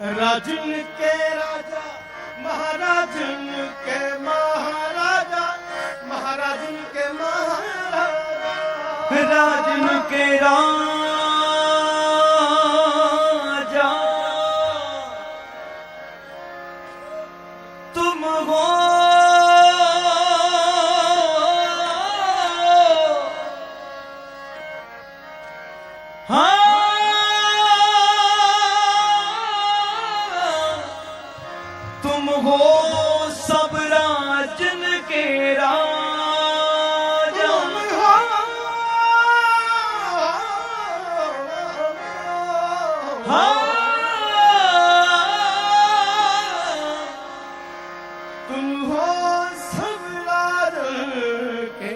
ਰਾਜਨ ਕੇ ਰਾਜਾ ਮਹਾਰਾਜਨ ਕੇ ਮਹਾਰਾਜਾ ਮਹਾਰਾਜਨ ਕੇ ਮਹਾਰਾਜਾ। ਰਾਜਨ ਕੇ ਰਾਜਾ। ਹੋ ਸਭ ਰਾਜਨ ਕੇ ਰਾਜਾ। ਤੁਮ ਹੋ ਸਭ ਰਾਜਨ ਕੇ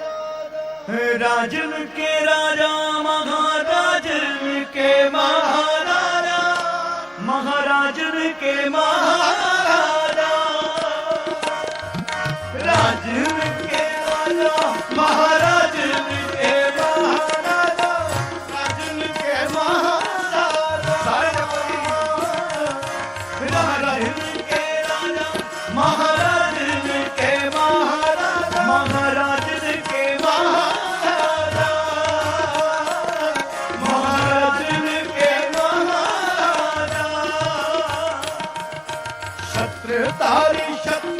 ਰਾਜਾ। ਰਾਜਨ ਕੇ ਰਾਜਾ ਮਹਾਰਾਜਨ ਕੇ ਮਹਾਰਾਜਨ ਕੇ ਮਹਾਰਾਜਾ। 아. ਛਤਰ ਧਾਰੀ ਛਤਰ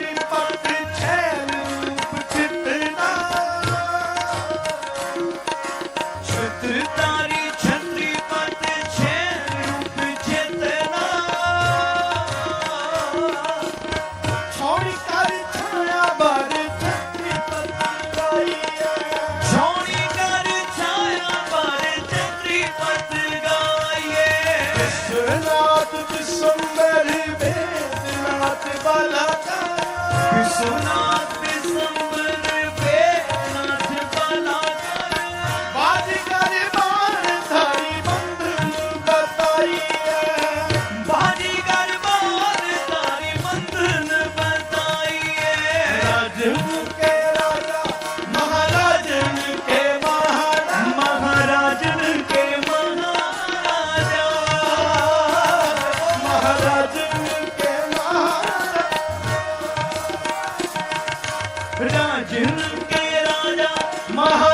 Krishna जिनके राजा महा